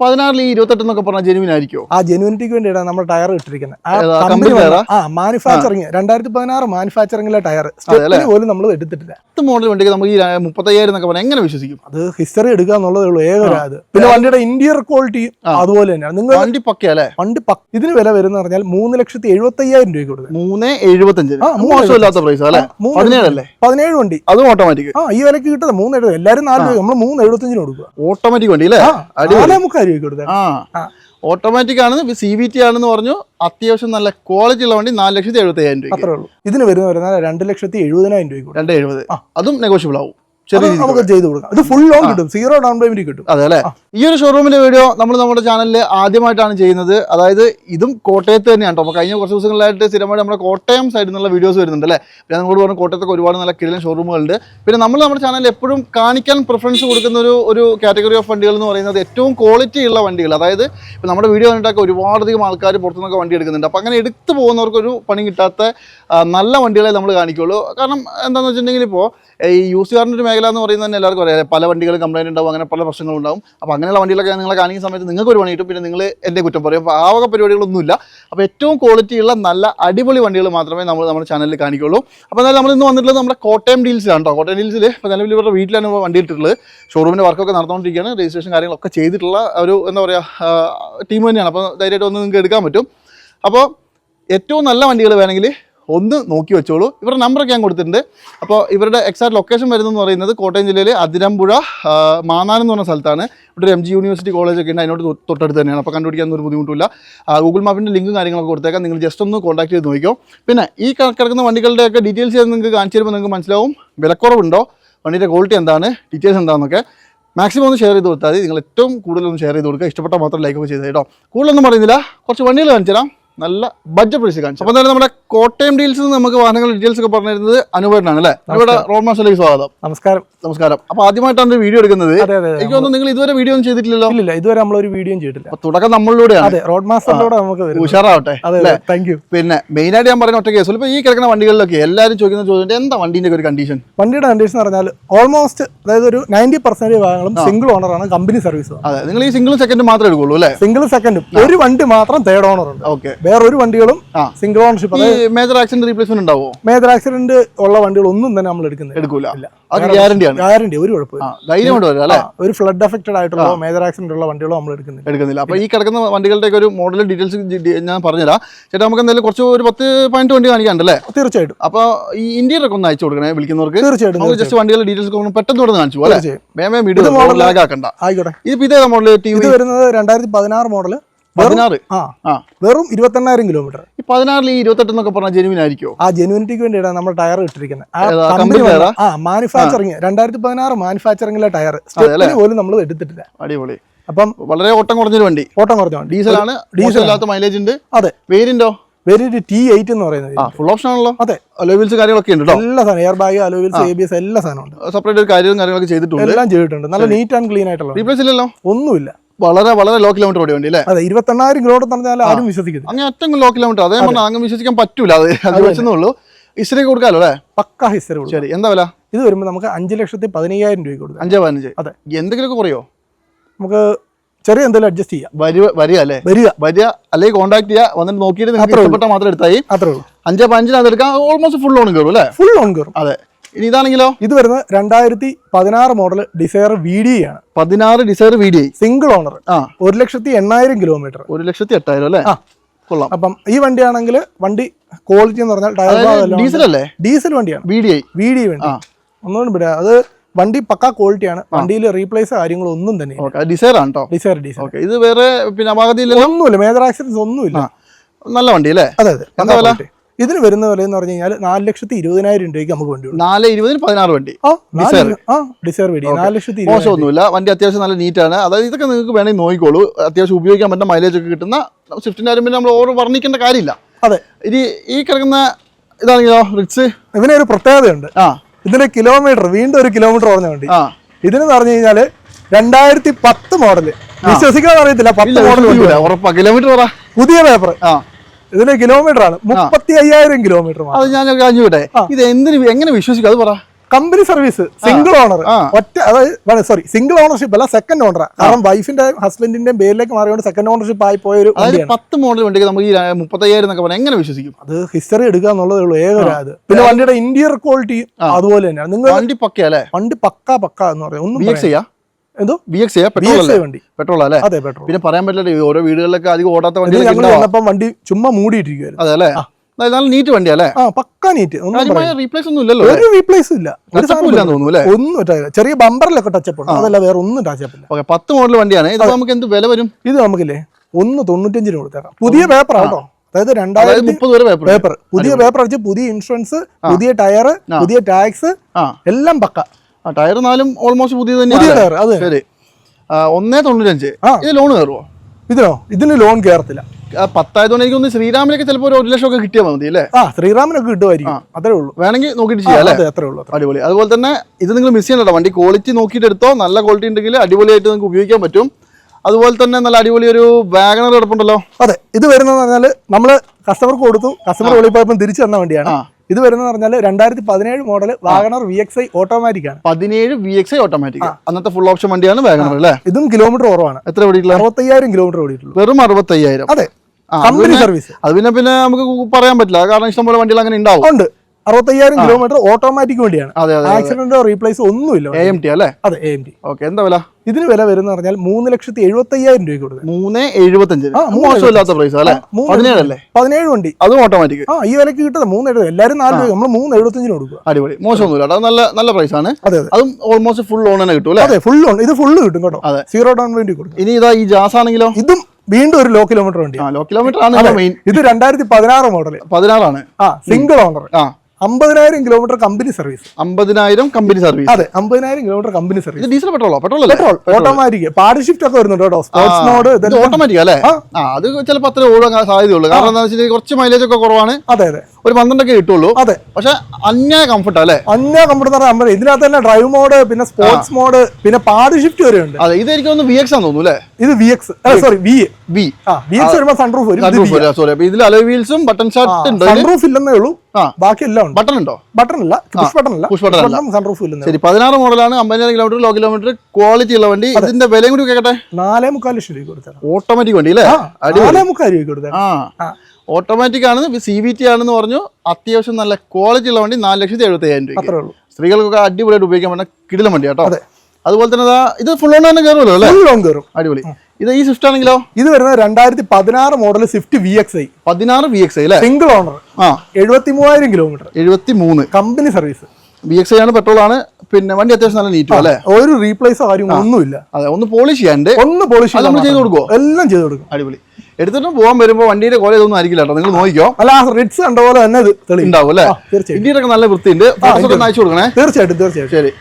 പതിനാറിൽ ഈ ഇരുപത്തെട്ട് എന്നൊക്കെ പറഞ്ഞാൽ ജെനുവിൻ ആയിരിക്കും ആ ജെനുവിനിറ്റിക്ക് വേണ്ടിയിട്ടാണ് നമ്മൾ ടയർ ഇട്ടിരിക്കുന്നത് ആ മാനുഫാക്ചറിങ് രണ്ടായിരത്തി പതിനാറ് മാനുഫാക്ചറിംഗിലെ ടയർ പോലും നമ്മൾ എടുത്തിട്ടില്ല. പത്ത് മോഡൽ വേണ്ടി നമുക്ക് ഈ മുപ്പത്തയ്യായിരം എന്നൊക്കെ പറഞ്ഞാൽ എങ്ങനെ വിശ്വസിക്കും? അത് ഹിസ്റ്ററി എടുക്കുക എന്നുള്ളതേ ഉള്ളൂ ഏക അത് പിന്നെ വണ്ടിയുടെ ഇന്റീരിയർ ക്വാളിറ്റി അതുപോലെ തന്നെയാണ്. നിങ്ങൾ വണ്ടി പക്കയല്ലേ വണ്ടി പക്ക ഇതിന് വില വരുന്ന പറഞ്ഞാൽ മൂന്ന് ലക്ഷത്തി എഴുപത്തി അയ്യായിരം രൂപ കൊടുക്കും മൂന്ന് എഴുപത്തഞ്ച്. മോശമില്ലാത്ത പ്രൈസ് അല്ലേ? പതിനേഴല്ലേ? പതിനേഴ് വണ്ടി. അതും ഓട്ടോമാറ്റിക് ആ ഈ വിലക്ക് കിട്ടുന്നത് മൂന്ന് എഴുപത്. എല്ലാവരും നാല് രൂപ. നമ്മൾ മൂന്ന് എഴുപത്തഞ്ചിന് കൊടുക്കുക. ഓട്ടോമാറ്റിക് വണ്ടി അല്ലേ. നാലേ മുക്കാൽ ആ. ഓട്ടോമാറ്റിക് ആണ് സി വി ടി ആണെന്ന് പറഞ്ഞു. അത്യാവശ്യം നല്ല ക്വാളിറ്റി ഉള്ള വണ്ടി നാല് ലക്ഷത്തി എഴുപത്തി അയ്യായിരം രൂപ അത്രേ ഉള്ളൂ. ഇതിന് വരുന്ന വരുന്ന രണ്ട് ലക്ഷത്തി എഴുപതിനായിരം രൂപ രണ്ട് എഴുപത്. അതും നെഗോഷ്യബിൾ ആവും. നമുക്ക് ചെയ്ത് കൊടുക്കാം. ഇത് ഫുൾ ലോൺ കിട്ടും. സീറോ ഡൗൺ പേയ്മെന്റ് കിട്ടും. അതെ അല്ലേ? ഈ ഒരു ഷോറൂമിന്റെ വീഡിയോ നമ്മൾ നമ്മുടെ ചാനലിൽ ആദ്യമായിട്ടാണ് ചെയ്യുന്നത്. അതായത് ഇതും കോട്ടയത്ത് തന്നെയാണ് കേട്ടോ കഴിഞ്ഞ കുറച്ച് ദിവസങ്ങളിലായിട്ട് സ്ഥിരമായിട്ട് നമ്മുടെ കോട്ടയം സൈഡിൽ നിന്നുള്ള വീഡിയോസ് വരുന്നുണ്ട് അല്ലേ? പിന്നെ നിങ്ങളോട് പറഞ്ഞു കോട്ടയത്തൊക്കെ ഒരുപാട് നല്ല കിഴിലൻ ഷോറൂമുകളുണ്ട് പിന്നെ നമ്മൾ നമ്മുടെ ചാനലിൽ എപ്പോഴും കാണിക്കാൻ പ്രിഫറൻസ് കൊടുക്കുന്ന ഒരു ഒരു കാറ്റഗറി ഓഫ് വണ്ടികൾ എന്ന് പറയുന്നത് ഏറ്റവും ക്വാളിറ്റി ഉള്ള വണ്ടികൾ. അതായത് ഇപ്പോൾ നമ്മുടെ വീഡിയോ കണ്ടിട്ടൊക്കെ ഒരുപാടധികം ആൾക്കാർ പുറത്തുനിന്നൊക്കെ വണ്ടി എടുക്കുന്നുണ്ട്. അപ്പോൾ അങ്ങനെ എടുത്തു പോകുന്നവർക്കൊരു പണി കിട്ടാത്ത നല്ല വണ്ടികളെ നമ്മൾ കാണിക്കുള്ളൂ. കാരണം എന്താണെന്ന് വെച്ചിട്ടുണ്ടെങ്കിൽ ഇപ്പോൾ ഈ യൂസ് കാറിന്റെ ഒരു മേഖല എന്ന് പറയുന്നത് തന്നെ എല്ലാവർക്കും അറിയാം. പല വണ്ടികളും കംപ്ലൈന്റ് ഉണ്ടാവും അങ്ങനെ പല പ്രശ്നങ്ങളും ഉണ്ടാവും. അപ്പോൾ അങ്ങനെയുള്ള വണ്ടികളൊക്കെ നിങ്ങളെ കാണിക്കുന്ന സമയത്ത് നിങ്ങൾക്ക് ഒരു പണി കിട്ടും. പിന്നെ നിങ്ങൾ എന്റെ കുറ്റം പറയും. അപ്പോൾ ആ വക പരിപാടികളൊന്നുമില്ല. അപ്പോൾ ഏറ്റവും ക്വാളിറ്റി ഉള്ള നല്ല അടിപൊളി വണ്ടികൾ മാത്രമേ നമ്മൾ നമ്മുടെ ചാനലിൽ കാണിക്കുള്ളൂ. അപ്പോൾ എന്നാലും നമ്മൾ ഇന്ന് വന്നിട്ടുള്ളത് നമ്മുടെ കോട്ടയം ഡീൽസിലാണ് കേട്ടോ കോട്ടയം ഡീൽസിൽ ഇപ്പോൾ നിലവിൽ ഇവരുടെ വീട്ടിലാണ് ഇപ്പോൾ വണ്ടി ഇട്ടിട്ടുള്ളത്. ഷോറൂമിന്റെ വർക്കൊക്കെ നടന്നുകൊണ്ടിരിക്കുകയാണ്. രജിസ്ട്രേഷൻ കാര്യങ്ങളൊക്കെ ചെയ്തിട്ടുള്ള ഒരു എന്താ പറയുക ടീം തന്നെയാണ്. അപ്പോൾ ധൈര്യമായിട്ട് ഒന്ന് നിങ്ങൾക്ക് എടുക്കാൻ പറ്റും. അപ്പോൾ ഏറ്റവും നല്ല വണ്ടികൾ വേണമെങ്കിൽ ഒന്ന് നോക്കി വെച്ചോളൂ. ഇവരുടെ നമ്പറൊക്കെ ഞാൻ കൊടുത്തിട്ടുണ്ട്. അപ്പോൾ ഇവരുടെ എക്സാക്ട് ലൊക്കേഷൻ വരുന്നതെന്ന് പറയുന്നത് കോട്ടയം ജില്ലയിലെ അതിരമ്പുഴ മാന്നാനം എന്ന് പറഞ്ഞ സ്ഥലത്താണ്. ഇവിടെ ഒരു എം ജി യൂണിവേഴ്സിറ്റി കോളേജ് ഒക്കെ ഉണ്ട്. അതിനോട് തൊട്ടടുത്ത് തന്നെയാണ്. അപ്പോൾ കണ്ടുപിടിക്കാൻ ഒരു ബുദ്ധിമുട്ടില്ല ഗൂഗിൾ മാപ്പിന്റെ ലിങ്കും കാര്യങ്ങളൊക്കെ കൊടുത്തേക്കാം. നിങ്ങൾ ജസ്റ്റ് ഒന്ന് കോൺടാക്ട് ചെയ്ത് നോക്കിക്കോ. പിന്നെ ഈ കിടക്കുന്ന വണ്ടികളുടെയൊക്കെ ഡീറ്റെയിൽസ് ചെയ്ത് നിങ്ങൾക്ക് കാണിച്ചു തരുമ്പോൾ നിങ്ങൾക്ക് മനസ്സിലാവും. വിലക്കുറവുണ്ടോ? വണ്ടിയുടെ ക്വാളിറ്റി എന്താണ്? ഡീറ്റെയിൽസ് എന്താണെന്നൊക്കെ മാക്സിമം ഒന്ന് ഷെയർ ചെയ്ത് കൊടുത്താൽ മതി. നിങ്ങൾ ഏറ്റവും കൂടുതൽ ഒന്ന് ഷെയർ ചെയ്ത് കൊടുക്കുക. ഇഷ്ടപ്പെട്ടാൽ മാത്രം ലൈക്ക് ഒക്കെ ചെയ്ത് കേട്ടോ. കൂടുതലൊന്നും പറയുന്നില്ല. കുറച്ച് വണ്ടികൾ കാണിച്ചു തരാം. നല്ല ബഡ്ജറ്റ് പ്രൈസ് കാണിച്ചു. അപ്പോൾ എന്തായാലും നമ്മുടെ കോട്ടയം ഡീൽസ് നമുക്ക് വാഹനങ്ങൾ ഡീറ്റെയിൽസ് ഒക്കെ പറഞ്ഞിരുന്നത് തരുന്നത് അല്ലെ? അനുപേട്ട റോഡ് മാസ്റ്ററിലേക്ക് സ്വാഗതം. നമസ്കാരം. നമസ്കാരം. അപ്പോൾ ആദ്യമായിട്ടാണ് വീഡിയോ എടുക്കുന്നത്. എനിക്ക് തോന്നുന്നു നിങ്ങൾ ഇതുവരെ വീഡിയോ ഒന്നും ചെയ്തിട്ടില്ലല്ലോ? ഇല്ല ഇതുവരെ ഒരു വീഡിയോ ചെയ്തിട്ടില്ല. അപ്പോൾ തുടക്കം നമ്മളിലൂടെയാണ്. അതെ റോഡ് മാസ്റ്ററിലൂടെ നമുക്ക് ഉഷാറാവട്ടെ അതെ താങ്ക് യു പിന്നെ മെയിനായിട്ട് ഞാൻ പറഞ്ഞ ഒറ്റ കേസ് ഇപ്പോൾ ഈ കിടക്കുന്ന വണ്ടികളിലൊക്കെ എല്ലാവരും ചോദിക്കുന്ന ചോദ്യം എന്താ വണ്ടിന്റെ ഒരു കണ്ടീഷൻ വണ്ടിയുടെ കണ്ടീഷൻ എന്ന് പറഞ്ഞാൽ ഓൾമോസ്റ്റ് അതായത് ഒരു നയന്റി പെർസെന്റേജ് ഭാഗങ്ങളും സിംഗിൾ ഓണറാണ് കമ്പനി സർവീസ് അതെ നിങ്ങൾ ഈ സിംഗിൾ സെക്കൻഡ് മാത്രമേ എടുക്കുള്ളൂ അല്ലേ? സിംഗിൾ സെക്കൻഡും ഒരു വണ്ടി മാത്രം തേർഡ് ഓണർ ഉണ്ട്. ഓക്കെ വേറൊരു വണ്ടികളും. Single ownership major accident replacement ഉണ്ടാവോ? മേജർ ആക്സിഡന്റ് ഉള്ള വണ്ടികൾ ഒന്നും തന്നെ നമ്മൾ എടുക്കുന്നില്ല. എടുക്കൂല. ഗ്യാരണ്ടി ഒരു കുഴപ്പമില്ല. ഒരു ഫ്ലഡ് അഫക്റ്റഡ് ആയിട്ടുള്ള മേജർ ആക്സിഡന്റ് ഉള്ള വണ്ടികളും നമ്മൾ എടുക്കുന്നില്ല. എടുക്കുന്നില്ല. അപ്പൊ ഈ കിടക്കുന്ന വണ്ടികളുടെ ഒരു മോഡൽ ഡീറ്റെയിൽസ് ഞാൻ പറഞ്ഞുതരാം. ചേട്ടാ നമുക്ക് എന്തായാലും കുറച്ച് ഒരു പത്ത് പതിനെട്ട് വണ്ടി കാണിക്കാണ്ടല്ലേ തീർച്ചയായിട്ടും. അപ്പൊ ഈ ഇന്ത്യയിലൊക്കെ ഒന്ന് അയച്ചു കൊടുക്കണേ വിളിക്കുന്നവർക്ക്. തീർച്ചയായിട്ടും ജസ്റ്റ് വണ്ടികളുടെ ഡീറ്റെയിൽസ് പെട്ടെന്ന് തുടർന്ന് കാണിച്ചു അല്ലേ? മേമേ വേമേ വീഡിയോ ലാഗ് ആക്കണ്ട. ആയിക്കോട്ടെ. ഇത് ഇതേ മോഡൽ ടി ഇത് വി വരുന്നത് രണ്ടായിരത്തി പതിനാറ് മോഡൽ പതിനാറ്. വെറും ഇരുപത്തെണ്ണായിരം കിലോമീറ്റർ ഈ പതിനാറിൽ ഈ ഇരുപത്തെട്ട് എന്നൊക്കെ പറഞ്ഞാൽ ജെനുവിൻ ആയിരിക്കും ആ ജെനുവിനിറ്റിക്ക് വേണ്ടിയിട്ടാണ് നമ്മൾ ടയർ ഇട്ടിരിക്കുന്നത്. ആ മാനുഫാക്ചറിങ് രണ്ടായിരത്തി പതിനാറ് മാനുഫാക്ചറിംഗിലെ ടയർ പോലും നമ്മൾ എടുത്തിട്ടില്ല. അടിപൊളി. അപ്പം വളരെ ഓട്ടം കുറഞ്ഞൊരു വണ്ടി. ഓട്ടം കുറഞ്ഞ ഡീസൽ ആണ്. ഡീസൽ ഇല്ലാത്ത മൈലേജ് ഉണ്ട്. അതെ. വേരിയന്റോ വെരി ടി എയ്റ്റ് എന്ന് പറയുന്നത് ഫുൾ ഓപ്ഷൻ ആണല്ലോ. അതെ. അലോവിൽസ് കാര്യങ്ങളൊക്കെ ഉണ്ട് എല്ലാ സാധനം air bag alloy wheels A B S എല്ലാ സാധനവും ഉണ്ട്. സെപ്പറേറ്റ് ഒരു കാര്യവും കാര്യങ്ങളൊക്കെ ചെയ്തിട്ടുണ്ട്. എല്ലാം ചെയ്തിട്ടുണ്ട്. നല്ല നീറ്റ് ആൻഡ് ക്ലീൻ ആയിട്ടുള്ള. റീപ്ലേസ് ഇല്ലല്ലോ? ഒന്നുമില്ല. വളരെ വളരെ ലോ കിലോമീറ്റർ ഓടി വണ്ടി അല്ലേ? അതെ ഇരുപത്തെണ്ണായിരം കിലോമീറ്റർ പറഞ്ഞാൽ ആരും വിശ്വസിക്കുന്നു അങ്ങനെ ഏറ്റവും ലോ കിലോമീറ്റർ അതേ പറഞ്ഞാൽ അങ്ങ് വിശ്വസിക്കാൻ പറ്റൂല അത് അത് വെച്ചെന്നുള്ളൂ ഇസ്രേ കൊടുക്കാമല്ലോ അല്ലേ? പക്ക ഹിസ്റ്ററി കൊടുക്കും. ശരി എന്താ വില? ഇത് വരുമ്പോൾ നമുക്ക് അഞ്ച് ലക്ഷത്തി പതിനയ്യായിരം രൂപ കൊടുക്കും. അഞ്ച് പതിനഞ്ച്? അതെ. എന്തെങ്കിലുമൊക്കെ കുറയോ? നമുക്ക് ചെറിയ എന്തെങ്കിലും അഡ്ജസ്റ്റ് ചെയ്യാം. വരിക വരിക അല്ലേ? വരിക. വരിക അല്ലെങ്കിൽ കോൺടാക്ട് ചെയ്യുക വന്നിട്ട് നോക്കിയിട്ട് നിങ്ങൾക്ക് ഇഷ്ടപ്പെട്ട മാത്രം എടുത്തായി അത്രേ ഉള്ളൂ. അഞ്ച് പതിനഞ്ചിനകത്ത് എടുക്കാം ഓൾമോസ്റ്റ് ഫുൾ ലോൺ കയറും അല്ലേ? ഫുൾ ഓൺ കയറും അതെ. ഇനി ഇതാണെങ്കിലോ? ഇത് വരുന്നത് രണ്ടായിരത്തി പതിനാറ് മോഡൽ ഡിസയർ വി ഡി ആണ്. പതിനാറ് Dzire V D single owner ആ. ഒരു ലക്ഷത്തി എണ്ണായിരം കിലോമീറ്റർ ഒരു ലക്ഷത്തി എട്ടായിരം അല്ലേ? ആ. കൊള്ളാം. അപ്പം ഈ വണ്ടിയാണെങ്കിൽ വണ്ടി ക്വാളിറ്റി എന്ന് പറഞ്ഞാൽ ടയർ ഡീസൽ അല്ലേ? ഡീസൽ വണ്ടിയാണ്. V D I V D വണ്ടി. ഒന്നുകൊണ്ട് വിടുക അത് വണ്ടി പക്ക ക്വാളിറ്റിയാണ് വണ്ടിയിൽ റീപ്ലേസ് കാര്യങ്ങളോ ഒന്നും തന്നെ ഡിസൈർ ആണ് കേട്ടോ ഡിസൈർ ഡിസൈർ ഓക്കെ. ഇത് വേറെ പിന്നെ ഒന്നുമില്ല. മേജർ ആക്സിഡൻസ് ഒന്നുമില്ല. നല്ല വണ്ടി അല്ലേ? അതെ അതെ. എന്താ. ഇതിന് വരുന്ന വില എന്ന് പറഞ്ഞു കഴിഞ്ഞാൽ നാല് ലക്ഷത്തി ഇരുപതിനായിരം രൂപയ്ക്ക് നമുക്ക് വണ്ടി നാല് ഇരുപതിന് പതിനാറ് വണ്ടി. ഡിസയർ വണ്ടി. നാല് ലക്ഷത്തി മോശമൊന്നുമില്ല. വണ്ടി അത്യാവശ്യം നല്ല നീറ്റാണ് അതായത് ഇതൊക്കെ നിങ്ങൾക്ക് വേണമെങ്കിൽ നോക്കിക്കോളൂ. അത്യാവശ്യം ഉപയോഗിക്കാൻ പറ്റുന്ന മൈലേജ് ഒക്കെ കിട്ടുന്ന സ്വിഫ്റ്റിന്റെ ആരും പിന്നെ നമ്മൾ ഓവർ വർണിക്കേണ്ട കാര്യമില്ല. അതെ. ഇനി ഈ കിടക്കുന്ന ഇതാണെങ്കിലോ റിക്സ് ഇതിന് ഒരു പ്രത്യേകതയുണ്ട്. ആ. ഇതിന്റെ കിലോമീറ്റർ വീണ്ടും ഒരു കിലോമീറ്റർ പറഞ്ഞ വണ്ടി. ആ. ഇതിന് പറഞ്ഞു കഴിഞ്ഞാൽ രണ്ടായിരത്തി പത്ത് മോഡൽ വിശ്വസിക്കാൻ അറിയത്തില്ല. പത്ത് മോഡൽ കിലോമീറ്റർ പുതിയ പേപ്പർ ആ. ഇതിന്റെ കിലോമീറ്റർ ആണ്. മുപ്പത്തി അയ്യായിരം കിലോമീറ്റർ അത് ഞാൻ കാഞ്ഞു വിട്ടെ ഇത് എന്തിന് എങ്ങനെ വിശ്വസിക്കും? അത് പറ. കമ്പനി സർവീസ് സിംഗിൾ ഓണർ ഒറ്റ അതായത് സോറി സിംഗിൾ ഓണർഷിപ്പ് അല്ല സെക്കൻഡ് ഓണർ കാരണം വൈഫിന്റെ ഹസ്ബൻഡിന്റെ പേരിലേക്ക് മാറിയോണ്ട് സെക്കൻഡ് ഓണർഷിപ്പ് ആയി പോയ ഒരു പത്ത് മോഡൽ വണ്ടിക്ക് നമുക്ക് ഈ മുപ്പത്തയ്യായിരം എന്നൊക്കെ പറഞ്ഞാൽ എങ്ങനെ വിശ്വസിക്കും? അത് ഹിസ്റ്ററി എടുക്കുക എന്നുള്ളതേ ഉള്ളൂ ഏക ഒരു അത് പിന്നെ വണ്ടിയുടെ ഇന്റീരിയർ ക്വാളിറ്റി അതുപോലെ തന്നെയാണ്. നിങ്ങൾ വണ്ടി പക്കയല്ലേ വണ്ടി പക്ക പക്ക എന്ന് പറയാം. ഒന്നും ചെയ്യാ എന്തോ? ബി എക്സ് അല്ലേ? വണ്ടി. പെട്രോൾ അല്ലേ? അതെ പെട്രോൾ. പിന്നെ പറയാൻ പറ്റില്ല ഓരോ വീടുകളിലൊക്കെ അധികം ഓടാത്ത വണ്ടി ഞങ്ങൾ വണ്ടി ചുമ്മാ മൂടിയിട്ടിരിക്കുവായിരുന്നു. അതെ അല്ലേ? നല്ല നീറ്റ് വണ്ടിയല്ലേ ആ പക്ക നീറ്റ് റീപ്ലേസ് ഒന്നും ഇല്ലല്ലോ ഒരു റീപ്ലേസ് ഇല്ല. ഒരു സാധനം തോന്നുന്നു അല്ലേ? ഒന്നും. ചെറിയ ബമ്പറിലൊക്കെ ടച്ചപ്പ് ഉണ്ട്. അതല്ല വേറെ ഒന്നും ടച്ചപ്പ് ഇല്ല. ഓക്കെ പത്ത് മോഡൽ വണ്ടിയാണ്. ഇത് നമുക്ക് എന്ത് വില വരും? ഇത് നമുക്കില്ലേ ഒന്ന് തൊണ്ണൂറ്റഞ്ചിന് കൊടുത്തേക്കാം. പുതിയ പേപ്പർ ആണോ അതായത് രണ്ടായിരത്തി മുപ്പത് വരെ പേപ്പർ പേപ്പർ പുതിയ പേപ്പർ അടിച്ച് പുതിയ ഇൻഷുറൻസ് പുതിയ ടയർ പുതിയ ടാക്സ് എല്ലാം പക്ക. ആ ടയർ നാലും ഓൾമോസ്റ്റ് പുതിയത് പുതിയ തന്നെയാണ് ശരി. ഒന്നേ തൊണ്ണൂറ്റഞ്ച്. ഇത് ലോൺ കയറുമോ ഇതിനോ? ഇതിന് ലോൺ കയറത്തില്ല പത്തായതുകൊണ്ട് എനിക്ക് ഒന്ന് ശ്രീരാമിനൊക്കെ ചിലപ്പോൾ ഒരു ലക്ഷം ഒക്കെ കിട്ടിയാൽ മതി അല്ലേ? ആ ശ്രീറാമിനൊക്കെ കിട്ടുമായിരിക്കും. അത്രേ ഉള്ളൂ. വേണമെങ്കിൽ നോക്കിയിട്ട് ചെയ്യാം അല്ലേ? അതെ അത്രേ ഉള്ളൂ. അടിപൊളി. അതുപോലെ തന്നെ ഇത് നിങ്ങൾ മിസ് ചെയ്യണ്ട വണ്ടി ക്വാളിറ്റി നോക്കിയിട്ട് എടുത്തോ. നല്ല ക്വാളിറ്റി ഉണ്ടെങ്കിൽ അടിപൊളിയായിട്ട് നിങ്ങൾക്ക് ഉപയോഗിക്കാൻ പറ്റും. അതുപോലെ തന്നെ നല്ല അടിപൊളി ഒരു വാഗണർ കിടപ്പുണ്ടല്ലോ. അതെ ഇത് വരുന്നതെന്ന് പറഞ്ഞാൽ നമ്മൾ കസ്റ്റമർക്ക് കൊടുത്തു. കസ്റ്റമർ വെളിപ്പോയപ്പം തിരിച്ചു തന്ന വണ്ടിയാണ്. ആ. ഇത് വരുന്നത് പറഞ്ഞാൽ രണ്ടായിരത്തി പതിനേഴ് model Wagon R V X I automatic ആണ്. പതിനേഴ് വി എക്സ് ഐ ഓട്ടോമാറ്റിക് അന്നത്തെ ഫുൾ ഓപ്ഷൻ വണ്ടിയാണ് വാഗണർ അല്ലേ? ഇതും കിലോമീറ്റർ കുറവാണ്. എത്ര ഓടിയിട്ടുള്ള? അറുപത്തയ്യായിരം കിലോമീറ്റർ ഓടിയിട്ടുള്ളൂ. വെറും അറുപത്തയ്യായിരം. അതെ. കമ്പനി സർവീസ് അത് പിന്നെ പിന്നെ നമുക്ക് പറയാൻ പറ്റില്ല. കാരണം ഇഷ്ടംപോലെ വണ്ടികൾ അങ്ങനെ ഉണ്ടാവും. ഉണ്ട്. അറുപത്തയ്യായിരം കിലോമീറ്റർ ഓട്ടോമാറ്റിക് വണ്ടിയാണ്. ആക്സിഡന്റോ റീപ്ലേസ് ഒന്നുമില്ല എ എം ടി അല്ലേ? അതെ എ ടി ഓക്കെ എന്താ വില? ഇതിന് വില വരുന്ന പറഞ്ഞാൽ മൂന്ന് ലക്ഷത്തി എഴുപത്തയ്യായിരം രൂപ കൊടുക്കും. മൂന്ന് എഴുപത്തഞ്ച്. മോശമില്ലാത്ത പ്രൈസ് അല്ലേ? പതിനേഴല്ലേ? പതിനേഴ് വണ്ടി. അതും ഓട്ടോമാറ്റിക് ആ ഈ വിലക്ക് കിട്ടുന്നത് മൂന്ന് എഴുപത് എല്ലാവരും നാല് രൂപ നമ്മൾ മൂന്ന് എഴുപത്തഞ്ചിന് കൊടുക്കുക. അടിപൊളി. മോശമൊന്നുമില്ല. നല്ല നല്ല പ്രൈസ് ആണ്. അതെ അതെ. അതും ഓൾമോസ്റ്റ് ഫുൾ ലോൺ തന്നെ കിട്ടും അല്ലേ? അതെ ഫുൾ ഓൺ ഇത് ഫുള്ള് കിട്ടും കേട്ടോ. അതെ. സീറോ ഡൗൺ വേണ്ടി കൊടുക്കും. ഇനി ഇതാ ഈ ജാസ് ആണെങ്കിലോ? ഇതും വീണ്ടും ഒരു ലോ കിലോമീറ്റർ വണ്ടി. ആ ലോ കിലോമീറ്റർ ആണ് മെയിൻ ഇത് രണ്ടായിരത്തി പതിനാറ് മോഡൽ പതിനാറാണ്. ആ സിംഗിൾ ഓണർ ആ. അമ്പതിനായിരം കിലോമീറ്റർ കമ്പനി സർവീസ്. അമ്പതിനായിരം കമ്പനി സർവീസ്. അതെ അമ്പതിനായിരം kilometre company service. Diesel പെട്രോളോ? Petrol petrol. Automatic. Paddle shift ഒക്കെ വരുന്നുണ്ട് കേട്ടോ. സ്പോർട്സ് മോഡ് ഓട്ടോമാറ്റിക് അല്ലേ? അത് ചിലപ്പോൾ അത്ര ഓടാൻ സാധ്യതയുള്ളൂ. കാരണം എന്താ വെച്ചാൽ കുറച്ച് മൈലേജ് ഒക്കെ കുറവാണ്. അതെ അതെ. ഒരു പന്ത്രണ്ടൊക്കെ കിട്ടുള്ളൂ. അതെ. പക്ഷെ അന്യായ കംഫർട്ട് അല്ലേ? അന്യ എന്ന് പറഞ്ഞാൽ ഇതിനകത്ത് തന്നെ ഡ്രൈവ് മോഡ് പിന്നെ സ്പോർട്സ് മോഡ് പിന്നെ പാഡ് ഷിഫ്റ്റ് വരെ ഉണ്ട്. അതെ ഇത് എനിക്ക് ഒന്ന് വി എക്സ് ആണെന്ന് തോന്നുന്നു അല്ലേ? ഇത് V X sorry V V V X വരുമ്പോൾ സൺറൂഫ് വരും സോറി അപ്പൊ ഇതിൽ അലോ വീൽസും ബട്ടൺ ഷർട്ട് ഉണ്ട് സൺറൂഫ് ഇല്ലെന്നേ ഉള്ളൂ. ബാക്കി എല്ലാം ഉണ്ട്. ബട്ടൺ ഉണ്ടോ? ബട്ടൺ അല്ല പുഷ് ബട്ടൺ അല്ല. Push button. സൺറൂഫ് ഇല്ല ശരി പതിനാറ് മോഡലാണ് അമ്പതിനായിരം കിലോമീറ്റർ ലോ കിലോമീറ്റർ ക്വാളിറ്റി ഉള്ള വണ്ടി. ഇതിന്റെ വിലയും കൂടി കേട്ടെ നാലേ മുക്കാൽ ലക്ഷം രൂപ കൊടുത്തരാം. ഓട്ടോമാറ്റിക് വണ്ടി അല്ലേ? നാലേ മുക്കാൽ രൂപ ആ. ഓട്ടോമാറ്റിക് ആണ് സി വി ടി ആണെന്ന് പറഞ്ഞു. അത്യാവശ്യം നല്ല ക്വാളിറ്റി ഉള്ള വണ്ടി നാല് ലക്ഷത്തി എഴുപത്തി അയ്യായിരം രൂപ സ്ത്രീകൾക്കൊക്കെ അടിപൊളിയായിട്ട് ഉപയോഗിക്കാൻ പറ്റുന്ന കിടിലം വണ്ടി കേട്ടോ അതെ. അതുപോലെ തന്നെ ഇത് ഫുൾ ഓൺ തന്നെ കയറുമല്ലോ അല്ലേ? ഫുൾ ഓൺ കയറും അടിപൊളി. ഇത് ഈ സ്വിഫ്റ്റ് ആണെങ്കിലോ? ഇത് വരുന്നത് രണ്ടായിരത്തി പതിനാറ് model Swift V X I പതിനാറ് വി എക്സ് ഐ അല്ലേ? സിംഗിൾ ഓണർ ആ. എഴുപത്തി മൂവായിരം കിലോമീറ്റർ എഴുപത്തി മൂന്ന് company service B X I ആണ് പെട്രോൾ ആണ്. പിന്നെ വണ്ടി അത്യാവശ്യം നല്ല നീറ്റ് അല്ലേ? ഒരു റീപ്ലേസോ കാര്യമോ ഒന്നുമില്ല. അതെ ഒന്ന് പോളിഷ് ചെയ്യാണ്ട് ഒന്ന് പോളിഷ് ചെയ്ത് കൊടുക്കുമോ എല്ലാം ചെയ്ത് കൊടുക്കും. അടിപൊളി. എടുത്തിട്ട് പോകാൻ വരുമ്പോൾ വണ്ടിയുടെ കോല ഇതൊന്നും ആയിരിക്കില്ല കേട്ടോ. നിങ്ങൾ നോക്കിയോ അല്ല റിറ്റ്സ് കണ്ട പോലെ തന്നെ ഇത് ഉണ്ടാവും അല്ലേ? തീർച്ചയായും ഇന്ത്യയിലൊക്കെ നല്ല വൃത്തിയുണ്ട്. അയച്ചു കൊടുക്കണേ. തീർച്ചയായിട്ടും തീർച്ചയായിട്ടും. ശരി.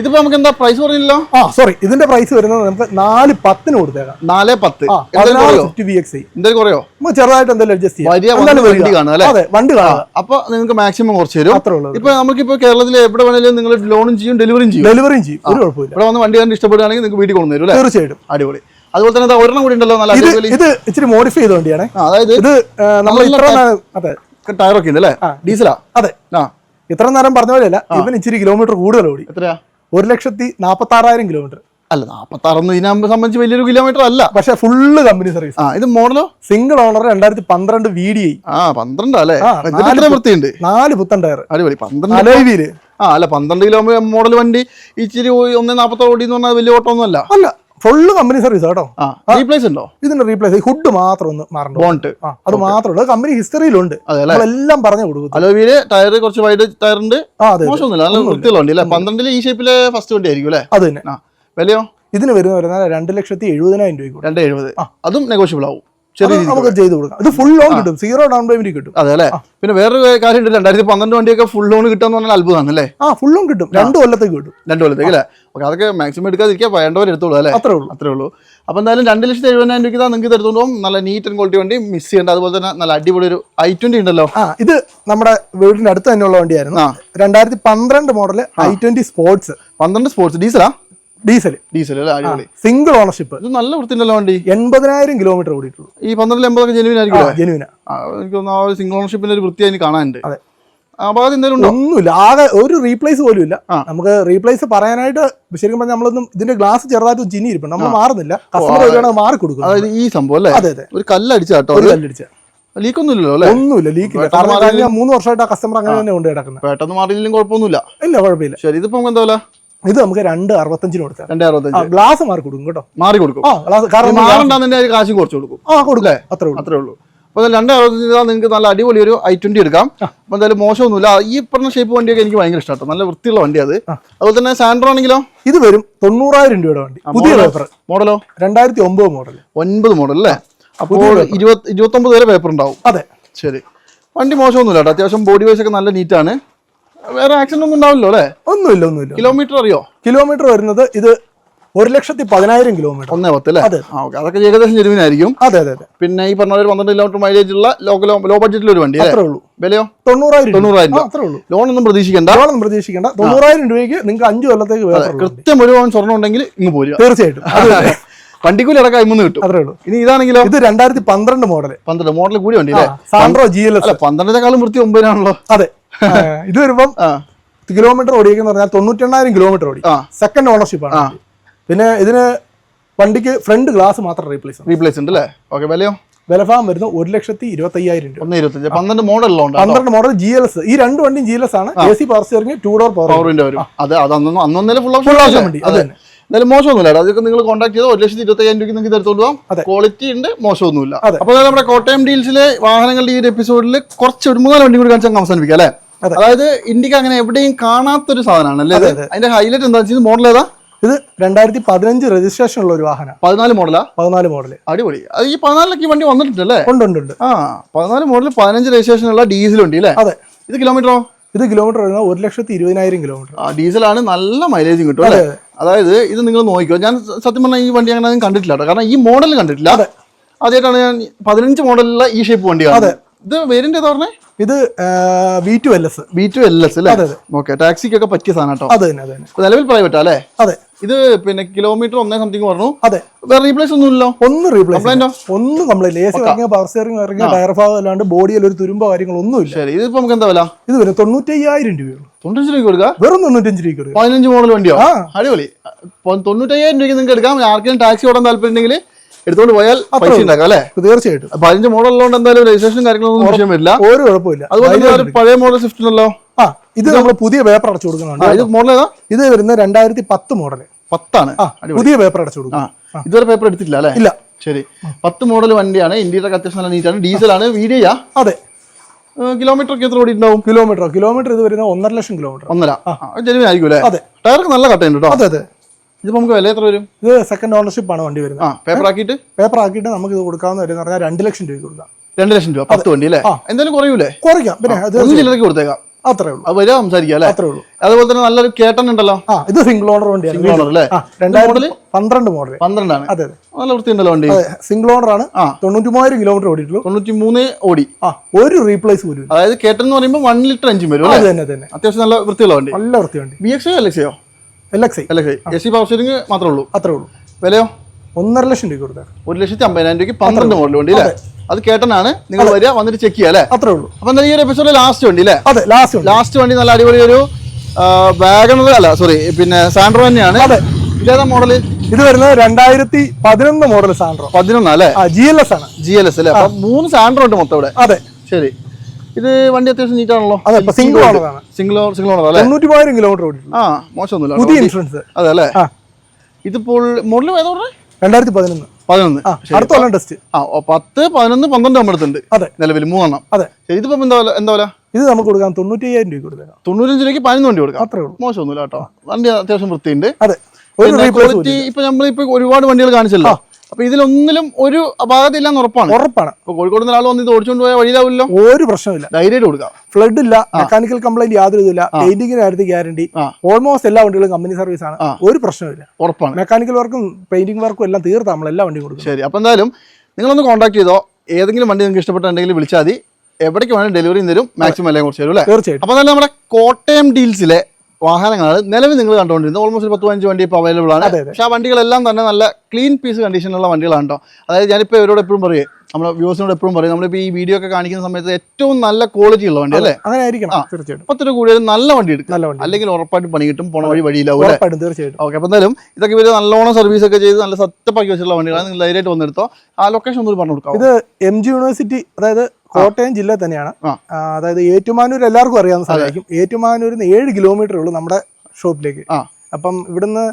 ഇതിപ്പോ നമുക്ക് എന്താ പ്രൈസ് പറഞ്ഞില്ലോ ആ സോറി ഇതിന്റെ പ്രൈസ് വരുന്നത് നമുക്ക് നാല് പത്തിന് കൊടുത്തേക്കാം. നാല് പത്ത്. കുറയോ? നമുക്ക് ചെറുതായിട്ട് എന്തെങ്കിലും അഡ്ജസ്റ്റ് ചെയ്യാം. വണ്ടി വണ്ടി കാണാം. അപ്പൊ നിങ്ങൾക്ക് മാക്സിമം കുറച്ച് തരും. അത്രേ ഉള്ളൂ. ഇപ്പൊ നമുക്കിപ്പോ കേരളത്തിൽ എവിടെ വേണേലും നിങ്ങൾ ലോണും ചെയ്യും ഡെലിവറിയും ചെയ്യും. ഡെലിവറിയും ചെയ്യും. ഒരു കുഴപ്പമില്ല. ഇവിടെ വന്ന് വണ്ടി കണ്ട് ഇഷ്ടപ്പെടുകയാണെങ്കിൽ നിങ്ങൾക്ക് വീട്ടിൽ കൊണ്ടുവരും തീർച്ചയായിട്ടും. അടിപൊളി. അതുപോലെ തന്നെ ഒരെണ്ണം കൂടി ഉണ്ടല്ലോ നല്ല ഇത് ഇച്ചിരി മോഡിഫൈ ചെയ്ത വണ്ടിയാണേ. അതായത് ഇത് നമ്മൾ ഇത്ര ഒക്കെ അതെ. ടയറൊക്കെ ഉണ്ട് അല്ലേ. ഡീസലാ അതെ. ആ. ഇത്ര നേരം പറഞ്ഞ പോലെയല്ല ഇവൻ ഇച്ചിരി കിലോമീറ്റർ കൂടുതൽ ഓടി. എത്രയാ? ഒരു ലക്ഷത്തി നാൽപ്പത്തി ആറായിരം കിലോമീറ്റർ അല്ല നാപ്പത്താറൊന്നും ഇതിനെ സംബന്ധിച്ച് വലിയൊരു കിലോമീറ്റർ അല്ല. പക്ഷെ ഫുള്ള് കമ്പനി സർവീസ് ആ ഇത് മോഡലോ സിംഗിൾ ഓണർ രണ്ടായിരത്തി പന്ത്രണ്ട് വി ഡി ഐ ആ പന്ത്രണ്ട് അല്ലേ? വൃത്തിയുണ്ട്? നാല് പുത്തൻ ടയർ അടിപൊളി. പന്ത്രണ്ട് അലോയിൽ ആ അല്ല പന്ത്രണ്ട് കിലോമീറ്റർ മോഡൽ വണ്ടി ഇച്ചിരി ഒന്ന് നാപ്പത്തോ ഓടി എന്ന് പറഞ്ഞാൽ വലിയ ഓട്ടം ഒന്നും അല്ല. അല്ല ഫുള്ള് കമ്പനി സർവീസ് കേട്ടോ. റീപ്ലേസ് ഉണ്ടോ? ഇതിന്റെ റീപ്ലേസ് ഹുഡ് മാത്രം ഒന്ന് മാറണം ബോണ്ട് അത് മാത്രമേ കമ്പനി ഹിസ്റ്ററിയിലുണ്ട് എല്ലാം പറഞ്ഞു കൊടുക്കും. അലോവിയിൽ ടയർ കുറച്ച് വൈഡ് ടയർ ഉണ്ട്. മോശമൊന്നുമില്ല നല്ല വൃത്തിയുള്ള വണ്ടി അല്ലേ? പന്ത്രണ്ടിൽ ഈ ഷേപ്പിലെ ഫസ്റ്റ് വണ്ടി ആയിരിക്കും അല്ലേ? അത് തന്നെ. വിലയോ? ഇതിന് വരുന്ന വരുന്ന രണ്ട് ലക്ഷത്തി എഴുപതിനായിരം രൂപ രണ്ട് എഴുപത്. അതും നെഗോഷ്യബിൾ ആവും. ചെറിയ നമുക്ക് ചെയ്ത് കൊടുക്കാം. ഇത് ഫുൾ ലോൺ കിട്ടും. സീറോ ഡൗൺ പേയ്മെന്റ് കിട്ടും. അതെ അല്ലേ പിന്നെ വേറെ കാര്യം രണ്ടായിരത്തി പന്ത്രണ്ട് വണ്ടിയൊക്കെ ഫുൾ ലോൺ കിട്ടാന്ന് പറഞ്ഞാൽ അത്ഭുതമാണ് അല്ലേ ആ ഫുൾ ലോൺ കിട്ടും. രണ്ട് കൊല്ലത്തേക്ക് കിട്ടും. രണ്ട് കൊല്ലത്തേക്ക് അല്ലേ? ഓക്കെ അതൊക്കെ മാക്സിമം എടുക്കാതിരിക്കുക. വേണ്ടവർ എടുത്തോളൂ അല്ലേ? അത്രേ ഉള്ളൂ. അത്രേ ഉള്ളൂ. അപ്പോൾ എന്തായാലും രണ്ട് ലക്ഷത്തി എഴുപതിനായിരം രൂപയ്ക്ക് നിങ്ങൾക്ക് എടുത്തോണ്ട് പോകും നല്ല നീറ്റ് ആൻഡ് ക്വാളിറ്റി വണ്ടി മിസ് ചെയ്യേണ്ട. അതുപോലെ തന്നെ നല്ല അടിപൊളി ഒരു ഐ ട്വന്റി ഉണ്ടല്ലോ. ആ ഇത് നമ്മുടെ വീടിന്റെ അടുത്ത് തന്നെയുള്ള വണ്ടിയായിരുന്നു. രണ്ടായിരത്തി പന്ത്രണ്ട് മോഡൽ ഐ ട്വന്റി സ്പോർട്സ് പന്ത്രണ്ട് സ്പോർട്സ് ഡീസലാ ഡീസൽ ഡീസൽ അടിപൊളി. Single ownership. ഇത് നല്ല വൃത്തിയുണ്ടല്ലോ വണ്ടി എൺപതിനായിരം കിലോമീറ്റർ ഓടിയിട്ടുള്ളൂ. ഈ പന്ത്രണ്ടിൽ എൺപതൊക്കെ ജെനുവിൻ ആയിരിക്കും ജെനുവിന ആ, എനിക്ക് ആ ഒരു സിംഗിൾ ഓണർഷിപ്പിന്റെ ഒരു വൃത്തി അതിന് കാണാനുണ്ട്. അതെ. ഭാഗത്ത് എന്തെങ്കിലും ഒന്നുമില്ല. ആകെ ഒരു റീപ്ലേസ് പോലും ഇല്ല. നമുക്ക് റീപ്ലേസ് പറയാനായിട്ട് ശരിക്കും പറഞ്ഞാൽ നമ്മളൊന്നും ഇതിന്റെ ഗ്ലാസ് ചെറുതായിട്ട് ചിന്നി ഇരിപ്പുണ്ട്. നമ്മൾ മാറുന്നില്ല. കസ്റ്റമർ മാറി കൊടുക്കും. അതായത് ഈ സംഭവം അല്ലേ? അതെ അതെ. ഒരു കല്ലടിച്ച കേട്ടോ. ഒരു കല്ലടിച്ച. ലീക്ക് ഒന്നും ഇല്ലല്ലോ അല്ലേ? ഒന്നുമില്ല ലീക്ക് ഇല്ല കാരണം മൂന്ന് വർഷമായിട്ട് ആ കസ്റ്റമർ അങ്ങനെ തന്നെ കൊണ്ട് കിടക്കുന്നത് പെട്ടെന്ന് മാറിയില്ലെങ്കിലും കുഴപ്പമൊന്നുമില്ല. ഇല്ല കുഴപ്പമില്ല. ശരി ഇതിപ്പോ നമുക്ക് എന്താ ഇത് നമുക്ക് രണ്ട് അറുപത്തഞ്ചിന് കൊടുക്കാം. രണ്ട് അറുപത്തഞ്ച്. ഗ്ലാസ് മാറി കൊടുക്കും കേട്ടോ. മാറി കൊടുക്കും. ആ ഗ്ലാസ് കാരണം മാറണ്ടെന്നെ കാശും കുറച്ച് കൊടുക്കും. ആ കൊടുക്കേ. അത്രേ ഉള്ളൂ. അത്രേ ഉള്ളൂ. അപ്പോൾ രണ്ട് അറുപത്തഞ്ച് നിങ്ങൾക്ക് നല്ല അടിപൊളി ഒരു ഐ ട്വന്റി എടുക്കാം. അപ്പോൾ എന്തായാലും മോശമൊന്നുമില്ല. ഈ പറഞ്ഞ ഷേപ്പ് വണ്ടിയൊക്കെ എനിക്ക് ഭയങ്കര ഇഷ്ടമാണ് നല്ല വൃത്തിയുള്ള വണ്ടി അത് അതുപോലെ തന്നെ സാൻഡ്രോ ആണെങ്കിലോ? ഇത് വരും തൊണ്ണൂറായിരം രൂപയുടെ വണ്ടി. പുതിയ പേപ്പർ മോഡലോ രണ്ടായിരത്തി ഒമ്പത് മോഡൽ ഒൻപത് മോഡൽ അല്ലേ? അപ്പോൾ ഇരുപത്തി ഇരുപത്തൊമ്പത് വരെ പേപ്പർ ഉണ്ടാവും. അതെ. ശരി. വണ്ടി മോശമൊന്നുമില്ല കേട്ടോ. അത്യാവശ്യം ബോഡി വൈസ് ഒക്കെ നല്ല നീറ്റാണ് വേറെ ആക്സിഡന്റ് ഒന്നും ഉണ്ടാവില്ലോ അല്ലേ? ഒന്നുമില്ല ഒന്നുമില്ല. കിലോമീറ്റർ അറിയോ? കിലോമീറ്റർ വരുന്നത് ഇത് ഒരു ലക്ഷത്തി പതിനായിരം കിലോമീറ്റർ ഒന്നേ പത്ത് അല്ലേ അതെ. ആ ഓക്കെ അതൊക്കെ ഏകദേശം ചെരുവിനായിരിക്കും. അതെ അതെ അതെ. പിന്നെ ഈ പറഞ്ഞ ഒരു പന്ത്രണ്ട് കിലോമീറ്റർ മൈലേജ് ഉള്ള ലോക്കൽ ലോ ബഡ്ജറ്റിൽ ഒരു വണ്ടി അത്രേ ഉള്ളൂ വിലയോ? തൊണ്ണൂറായിരം. തൊണ്ണൂറായിരം അത്രേ ഉള്ളൂ ലോൺ ഒന്നും പ്രതീക്ഷിക്കണ്ട. ഒന്നും പ്രതീക്ഷിക്കേണ്ട. തൊണ്ണൂറായിരം രൂപയ്ക്ക് നിങ്ങൾക്ക് അഞ്ച് കൊല്ലത്തേക്ക് കൃത്യം ഒരു പവൻ സ്വർണം ഉണ്ടെങ്കിൽ ഇങ്ങ് പോരുക. തീർച്ചയായിട്ടും. അത് വണ്ടിക്കൂലി അടക്കം അയിമൂന്ന് കിട്ടും. അത്രേ ഉള്ളൂ ഇനി ഇതാണെങ്കിലോ? ഇത് രണ്ടായിരത്തി പന്ത്രണ്ട് മോഡൽ പന്ത്രണ്ട് മോഡൽ കൂടി വണ്ടി അല്ലേ? സാൻഡ്രോ ജി എൽ എസ് പന്ത്രണ്ടിനെക്കാളും വൃത്തി ഒമ്പതിനാണല്ലോ. അതെ. ഇത് വരുമ്പം കിലോമീറ്റർ ഓടിയെന്ന് പറഞ്ഞാൽ തൊണ്ണൂറ്റെണ്ണായിരം കിലോമീറ്റർ ഓടി. സെക്കൻഡ് ഓണർഷിപ്പ് ആണ് പിന്നെ ഇതിന് വണ്ടിക്ക് ഫ്രണ്ട് ഗ്ലാസ് മാത്രം റീപ്ലേസ് റീപ്ലേസ് ഉണ്ട് അല്ലേ? ഓക്കെ വിലയോ? വിലഫാം വരുന്ന ഒരു ലക്ഷത്തി ഇരുപത്തി അയ്യായിരം രൂപ പന്ത്രണ്ട് മോഡലിലോ ഉണ്ട് പന്ത്രണ്ട് മോഡൽ ജി എൽ എസ് ഈ രണ്ട് വണ്ടിയും ജി എൽ എസ് ആണ്. A C power steering two door power പവറിന്റെ വരും. അത് അതൊന്നും അന്നൊന്നും ഫുൾ ഓപ്ഷൻ വണ്ടി. അത് തന്നെ. എന്തായാലും മോശമൊന്നുമില്ല അതൊക്കെ നിങ്ങൾ കോൺടാക്ട് ചെയ്തോ? ഒരു ലക്ഷത്തി ഇരുപത്തി അയ്യായിരം രൂപയ്ക്ക് നിങ്ങൾക്ക് എടുത്തോണ്ട് പോകാം അതെ. ക്വാളിറ്റി ഉണ്ട് മോശമൊന്നുമില്ല. അതെ. അപ്പോൾ നമ്മുടെ കോട്ടയം ഡീൽസിലെ വാഹനങ്ങളുടെ ഈ ഒരു എപ്പിസോഡിൽ കുറച്ച് ഒരു മൂന്നാൽ വണ്ടി കൂടി കാണിച്ചാൽ അവസാനിപ്പിക്കാം അല്ലേ. അതായത് ഇന്ത്യയ്ക്ക് അങ്ങനെ എവിടെയും കാണാത്തൊരു സാധനമാണ് അല്ലേ അതിന്റെ ഹൈലൈറ്റ് എന്താ വെച്ചാൽ മോഡൽ ഏതാ? ഇത് രണ്ടായിരത്തി പതിനഞ്ച് രജിസ്ട്രേഷൻ ഉള്ള ഒരു വാഹനം. പതിനാല് മോഡലാ പതിനാല് മോഡൽ അടിപൊളി. അത് ഈ പതിനാലിലൊക്കെ ഈ വണ്ടി വന്നിട്ടുണ്ടല്ലേ ഉണ്ട് ഉണ്ട് ഉണ്ട്. ആ പതിനാല് മോഡൽ പതിനഞ്ച് രജിസ്ട്രേഷൻ ഉള്ള ഡീസൽ വണ്ടി അല്ലേ? അതെ. ഇത് കിലോമീറ്ററോ ഇത് കിലോമീറ്റർ വരുന്നത് ഒരു ലക്ഷത്തി ഇരുപതിനായിരം കിലോമീറ്റർ ആ ഡീസലാണ് നല്ല മൈലേജും കിട്ടും അല്ലേ? അതായത് ഇത് നിങ്ങൾ നോക്കിക്കോ. ഞാൻ സത്യം പറഞ്ഞാൽ ഈ വണ്ടി അങ്ങനെ കണ്ടിട്ടില്ല കാരണം ഈ മോഡൽ കണ്ടിട്ടില്ല. അതെ. ആദ്യമായിട്ടാണ് ഞാൻ പതിനഞ്ച് മോഡലുള്ള ഈ ഷേപ്പ് വണ്ടിയാണ് ഇത് വേരിന്റെ പറഞ്ഞേ? ഇത് V two L S V two L S അല്ലേ? ഓക്കെ ടാക്സിക്കൊക്കെ പറ്റിയ സാധനം കേട്ടോ. അതെ തന്നെ അത് തന്നെ. നിലവിൽ പ്രൈവറ്റ് അല്ലേ? അതെ. ഇത് പിന്നെ കിലോമീറ്റർ ഒന്നേ സംതിങ് പറഞ്ഞു. അതെ. വേറെ റീപ്ലേസ് ഒന്നും ഇല്ലല്ലോ ഒന്ന് റീപ്ലേസ് ഒന്ന് കംപ്ലൈന്റ് എ സി ഇറങ്ങിയ പവർ സ്റ്റിയറിംഗ് ഇറങ്ങിയ ടയർ ഭാഗം അല്ലാണ്ട് ബോഡിയിൽ ഒരു തുരുമ്പോ കാര്യങ്ങളൊന്നുമില്ല ശരി ഇതിപ്പോ നമുക്ക് എന്താ വില? ഇത് വരും തൊണ്ണൂറ്റയ്യായിരം രൂപയുള്ളൂ. തൊണ്ണൂറ്റഞ്ച് രൂപ കൊടുക്കുക വെറും തൊണ്ണൂറ്റഞ്ച് രൂപ കൊടുക്കുക പതിനഞ്ച് മോഡൽ വണ്ടിയോ? അടിപൊളി. തൊണ്ണൂറ്റി തൊണ്ണൂറ്റയ്യായിരം രൂപയ്ക്ക് നിങ്ങൾക്ക് എടുക്കാം. ആർക്കെങ്കിലും ടാക്സി ഓടാൻ താല്പര്യം ഉണ്ടെങ്കിൽ എടുത്തോണ്ട് പോയാൽ പൈസ ഉണ്ടാക്കാം അല്ലേ? തീർച്ചയായിട്ടും. പതിനഞ്ച് മോഡൽ ഉള്ളതുകൊണ്ട് എന്തായാലും രജിസ്ട്രേഷൻ കാര്യങ്ങളൊന്നും വിഷയം വരില്ല ഒരു കുഴപ്പമില്ല അതുപോലെ പഴയ മോഡൽ സ്വിഫ്റ്റ് ഉണ്ടല്ലോ. ആ ഇത് നമ്മൾ പുതിയ പേപ്പർ അടച്ചു കൊടുക്കുന്നുണ്ട് ഇത് മോഡൽ ഏതാ? ഇത് വരുന്ന രണ്ടായിരത്തി പത്ത് മോഡൽ പത്താണ് പുതിയ പേപ്പർ അടച്ചു കൊടുക്കും ആ ഇതുവരെ പേപ്പർ എടുത്തിട്ടില്ല അല്ലേ? ഇല്ല. ശരി. പത്ത് മോഡൽ വണ്ടിയാണ്. ഇന്ത്യയുടെ അത്യാവശ്യം നല്ല നീറ്റാണ് ഡീസലാണ് വീഡിയോ അതെ. കിലോമീറ്റർ ഒക്കെ എത്ര ഓടിയിട്ടുണ്ടാവും? കിലോമീറ്റർ കിലോമീറ്റർ ഇത് വരുന്ന ഒന്നര ലക്ഷം കിലോമീറ്റർ ഒന്നര. ജനുവിനായിരിക്കും അല്ലേ? അതെ. ടയർക്ക് നല്ല കട്ടയുണ്ട് കേട്ടോ അതെ അതെ. ഇതിപ്പോ നമുക്ക് വില എത്ര വരും? ഇത് സെക്കൻഡ് ഓണർഷിപ്പ് ആണ് വണ്ടി വരുന്നത്. ആ പേപ്പർ ആക്കിയിട്ട്? പേപ്പർ ആക്കിയിട്ട് നമുക്ക് ഇത് കൊടുക്കാവുന്ന വരും എന്ന് പറഞ്ഞാൽ രണ്ട് ലക്ഷം രൂപ കൊടുക്കാം. രണ്ട് ലക്ഷം രൂപ പത്ത് വണ്ടി അല്ലേ. എന്തായാലും കുറയൂലേ? കുറയ്ക്കാം. പിന്നെ അത് ഒന്ന് ചില്ലറയ്ക്ക് കൊടുത്തേക്കാം. അത്രേ ഉള്ളൂ. വരിക സംസാരിക്കാം അല്ലേ? അത്രേ ഉള്ളൂ. അതുപോലെ തന്നെ നല്ലൊരു കേട്ടൻ ഉണ്ടല്ലോ? ആ ഇത് സിംഗിൾ ഓണർ വണ്ടിയാണ്. സിംഗിൾ ഓണർ അല്ലേ? രണ്ടായിരത്തി പന്ത്രണ്ട് മോഡൽ പന്ത്രണ്ടാണ്. അതെ അതെ. നല്ല വൃത്തി ഉണ്ടല്ലോ വണ്ടി സിംഗിൾ ഓണർ ആണ്. തൊണ്ണൂറ്റി മൂവായിരം കിലോമീറ്റർ ഓടിയിട്ടുള്ളൂ. തൊണ്ണൂറ്റി മൂന്ന് ഓടി. ആ ഒരു റീപ്ലേസ് വരും അതായത് കേട്ടൻ എന്ന് പറയുമ്പോൾ വൺ ലിറ്റർ എഞ്ചിൻ വരും അത് തന്നെ തന്നെ. അത്യാവശ്യം നല്ല വൃത്തിയുള്ള വണ്ടി. നല്ല വൃത്തി വണ്ടി. ബി എക്സോ അല്ലെക്സയോ L X L X S C power steering മാത്രമേ ഉള്ളൂ? അത്രേ ഉള്ളൂ. വിലയോ? ഒന്നര ലക്ഷം രൂപ കൊടുത്താൽ ഒരു ലക്ഷത്തി അമ്പതിനായിരം രൂപയ്ക്ക് പന്ത്രണ്ട് മോഡൽ വണ്ടി അല്ലേ? അത്. കേട്ടനാണ്. നിങ്ങൾ വരിക വന്നിട്ട് ചെക്ക് ചെയ്യാം അല്ലേ? അത്രേ ഉള്ളൂ. അപ്പൊ എന്തായാലും ഈ ഒരു എപ്പിസോഡ് ലാസ്റ്റ് വണ്ടി അല്ലേ? അതെ ലാസ്റ്റ് ലാസ്റ്റ് വണ്ടി നല്ല അടിപൊളി ഒരു വാഗണർ അല്ല സോറി പിന്നെ സാൻഡ്രോ തന്നെയാണ്. അതെ. ഇതേതാ മോഡൽ ഇത് വരുന്നത് രണ്ടായിരത്തി പതിനൊന്ന് മോഡൽ സാൻഡ്രോ പതിനൊന്നാ അല്ലേ? ജി എൽ എസ് ആണ്. ജി എൽ എസ് അല്ലേ? മൂന്ന് സാൻഡ്രോ ഉണ്ട് മൊത്തം ഇവിടെ. അതെ. ശരി. ഇത് വണ്ടി അത്യാവശ്യം നീറ്റാണല്ലോ. അതെ സിംഗിൾ ഓണറാണ് സിംഗിൾ സിംഗിൾ ഓണർ അല്ലേ? തൊണ്ണൂറ്റി മൂവായിരം കിലോമീറ്റർ ഓടിയിട്ടുള്ളൂ ആ മോശമൊന്നുമില്ല. പുതിയ. ഇൻഷുറൻസ് അതെ അല്ലേ? ഇതിപ്പോൾ മോഡൽ ഏതാ പറഞ്ഞേ? രണ്ടായിരത്തി പതിനൊന്ന്. പതിനൊന്ന് അടുത്ത കൊല്ലം ടെസ്റ്റ് ആ പത്ത് പതിനൊന്ന് പന്ത്രണ്ട് നമ്മൾ എടുത്തിട്ടുണ്ട് അതെ. നിലവിൽ മൂന്നെണ്ണം. അതെ. ഇതിപ്പോ എന്താ എന്താ വില? ഇത് നമുക്ക് കൊടുക്കാം തൊണ്ണൂറ്റി അയ്യായിരം രൂപ കൊടുക്കാം. തൊണ്ണൂറ്റഞ്ച് രൂപയ്ക്ക് പതിനൊന്ന് വണ്ടി കൊടുക്കാം. അത്രേ ഉള്ളൂ. മോശമൊന്നുമില്ല കേട്ടോ. വണ്ടി അത്യാവശ്യം വൃത്തിയുണ്ട്. അതെ. ക്വാളിറ്റി ഇപ്പൊ നമ്മളിപ്പോ ഒരുപാട് വണ്ടികൾ കാണിച്ചല്ലോ. അപ്പൊ ഇതിലൊന്നിലും ഒരു അപാകതയില്ലാന്ന് ഉറപ്പാണ്. ഉറപ്പാണ്. ഇപ്പൊ കോഴിക്കോട് നിന്ന് ഒരാൾ വന്ന് ഇത് ഓടിച്ചുകൊണ്ട് പോയാൽ വഴിയിലാവില്ലല്ലോ? ഒരു പ്രശ്നമില്ല ധൈര്യമായിട്ട് കൊടുക്കാം. ഫ്ലഡ് ഇല്ല മെക്കാനിക്കൽ കംപ്ലൈന്റ് യാതൊരു ഇതില്ല പെയിന്റിങ്ങിന് കാര്യത്തിൽ ഗ്യാരണ്ടി ഓൾമോസ്റ്റ് എല്ലാ വണ്ടികളും കമ്പനി സർവീസ് ആണ്. ഒരു പ്രശ്നമില്ല ഉറപ്പാണ്. മെക്കാനിക്കൽ വർക്കും പെയിന്റിംഗ് വർക്കും എല്ലാം തീർത്ത് നമ്മൾ എല്ലാ വണ്ടിയും കൊടുക്കും ശരി. അപ്പൊ എന്തായാലും നിങ്ങളൊന്ന് കോൺടാക്ട് ചെയ്തോ. ഏതെങ്കിലും വണ്ടി നിങ്ങൾക്ക് ഇഷ്ടപ്പെട്ടുണ്ടെങ്കിൽ വിളിച്ചാൽ മതി. എവിടേക്ക് വേണമെങ്കിൽ ഡെലിവറി തരും. മാക്സിമം എല്ലാം കുറച്ച് തരും അല്ലേ? തീർച്ചയായിട്ടും. അപ്പൊ നമ്മുടെ കോട്ടയം ഡീൽസിലെ വാഹനങ്ങളാണ്. നിലവിൽ നിങ്ങൾ കണ്ടുകൊണ്ടിരുന്നത് ഓൾമോസ്റ്റ് പത്ത് പതിനഞ്ച് വണ്ടി ഇപ്പോൾ അവൈലബിൾ ആണ്. പക്ഷേ ആ വണ്ടികളെല്ലാം തന്നെ നല്ല ക്ലീൻ പീസ് കണ്ടീഷനിലുള്ള വണ്ടികളാണ് കേട്ടോ അതായത് ഞാനിപ്പോൾ ഇവരോട് എപ്പോഴും പറയും നമ്മുടെ വ്യൂസിനോട് എപ്പോഴും പറയും നമ്മളിപ്പോൾ ഈ വീഡിയോ ഒക്കെ കാണിക്കുന്ന സമയത്ത് ഏറ്റവും നല്ല ക്വാളിറ്റി ഉള്ള വണ്ടി അല്ലേ? അങ്ങനെ ആയിരിക്കണം. തീർച്ചയായിട്ടും. പത്ത് കൂടിയാലും നല്ല വണ്ടി എടുക്കും അല്ലെങ്കിൽ ഉറപ്പായിട്ട് പണി കിട്ടും പോണ വഴി വഴിയിലാവും ഉറപ്പായിട്ടും തീർച്ചയായിട്ടും. ഓക്കെ അപ്പോൾ എന്തായാലും ഇതൊക്കെ ഇവർ നല്ലോണം സർവീസ് ഒക്കെ ചെയ്ത് നല്ല സത്യപ്പാക്കി വെച്ചിട്ടുള്ള വണ്ടികളാണ്. നിങ്ങൾ ധൈര്യമായിട്ട് വന്നെടുത്തോ. ആ ലൊക്കേഷൻ ഒന്നും പറഞ്ഞു കൊടുക്കാം ഇത് എം ജി യൂണിവേഴ്സിറ്റി അതായത് കോട്ടയം ജില്ല തന്നെയാണ്. അതായത് ഏറ്റുമാനൂർ എല്ലാവർക്കും അറിയാവുന്ന സ്ഥലമായിരിക്കും. ഏറ്റുമാനൂരിൽ നിന്ന് ഏഴ് കിലോമീറ്റർ ഉള്ളൂ നമ്മുടെ ഷോപ്പിലേക്ക്. അപ്പം ഇവിടുന്ന്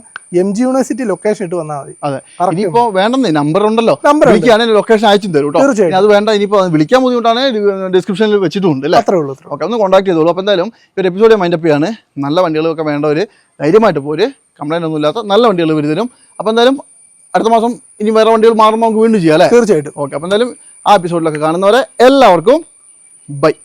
എം ജി യൂണിവേഴ്സിറ്റി ലൊക്കേഷൻ ഇട്ട് വന്നാൽ മതി. അതെ. ഇനിയിപ്പോ വേണ്ടെന്നേ നമ്പർ ഉണ്ടല്ലോ. നമ്പർ വിളിക്കുകയാണെങ്കിൽ ലൊക്കേഷൻ അയച്ചു തരും കേട്ടോ. തീർച്ചയായും ഇനി അത് വേണ്ട ഇനിയിപ്പോ വിളിക്കാൻ ബുദ്ധിമുട്ടാണ്. ഡിസ്ക്രിപ്ഷനിൽ വെച്ചിട്ടുണ്ട് അല്ലേ? അത്രേ ഉള്ളൂ. ഓക്കെ ഒന്ന് കോൺടാക്ട് ചെയ്തോളൂ. അപ്പോൾ എന്തായാലും ഒരു എപ്പിസോഡ് മൈൻഡപ്പ് ചെയ്യാണ്. നല്ല വണ്ടികളൊക്കെ വേണ്ടവർ ധൈര്യമായിട്ട് പോര്. കംപ്ലൈന്റ് ഒന്നും ഇല്ലാത്ത നല്ല വണ്ടികൾ വരുതരും അപ്പോൾ എന്തായാലും അടുത്ത മാസം ഇനി വേറെ വണ്ടികൾ മാറുമ്പോൾ നമുക്ക് വീണ്ടും ചെയ്യാം അല്ലേ? തീർച്ചയായിട്ടും. ഓക്കെ അപ്പോൾ എന്തായാലും ആ എപ്പിസോഡിലൊക്കെ കാണുന്നവരെ എല്ലാവർക്കും ബൈ